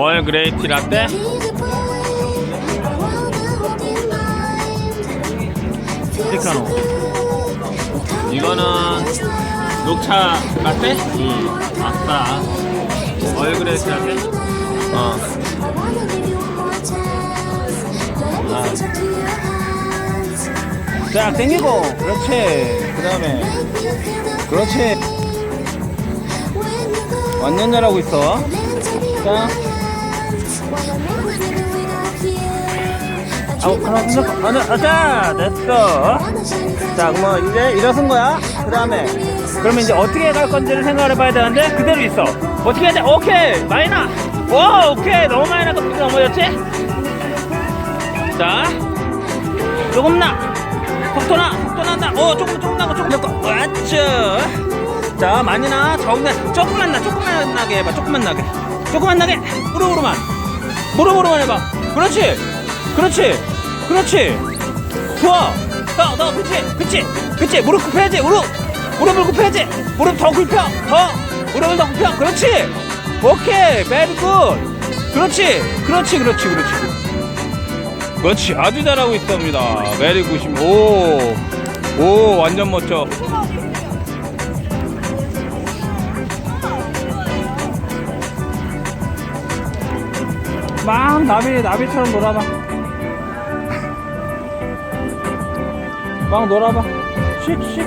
월 그레이티 라떼 아메리카노 이거는 녹차 라떼? 응 아싸 월 그레이티 라떼? 어 자, 당기고. 그렇지. 그 다음에. 그렇지. 완전 잘하고 있어. 자. 아우, 하나, 하나, 아, 자, 됐어. 자, 그러면 이제 일어선 거야. 그 다음에. 그러면 이제 어떻게 갈 건지를 생각을 해봐야 되는데, 그대로 있어. 어떻게 해야 돼? 오케이! 많이 나! 오, 오케이! 너무 많이 나고 넘어졌지? 자. 조금 나! 속도 나! 속도 난다! 오, 조금, 조금 나고, 조금 나고. 왔죠! 자, 많이 나. 적네. 조금만 나, 조금만 나게 해봐. 조금만 나게. 조금만 나게. 무릎으로만. 무릎으로만 해봐. 그렇지! 그렇지! 그렇지! 좋아! 더, 더, 그치! 그치! 그치! 무릎 굽혀야지! 무릎! 무릎을 굽혀야지! 무릎 더 굽혀! 더! 무릎을 더 굽혀! 그렇지! 오케이! 베리 굿! 그렇지! 그렇지, 그렇지, 그렇지. 그렇지 아주 잘하고 있습니다 메리 굿임 오오 완전 멋져 막 나비 나비처럼 놀아봐. 막 놀아봐. 씩씩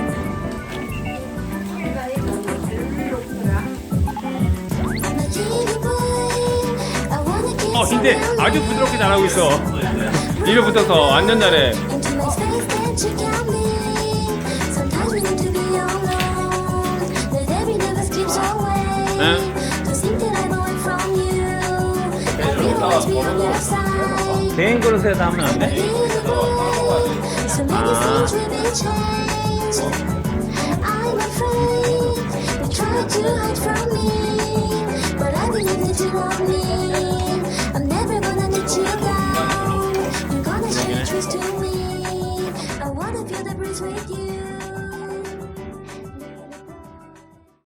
어 근데 아주 부드럽게 잘하고 있어. 입에 붙어서 완전 잘해. 응? 개인 그릇에다 하면 안 돼? 아. with.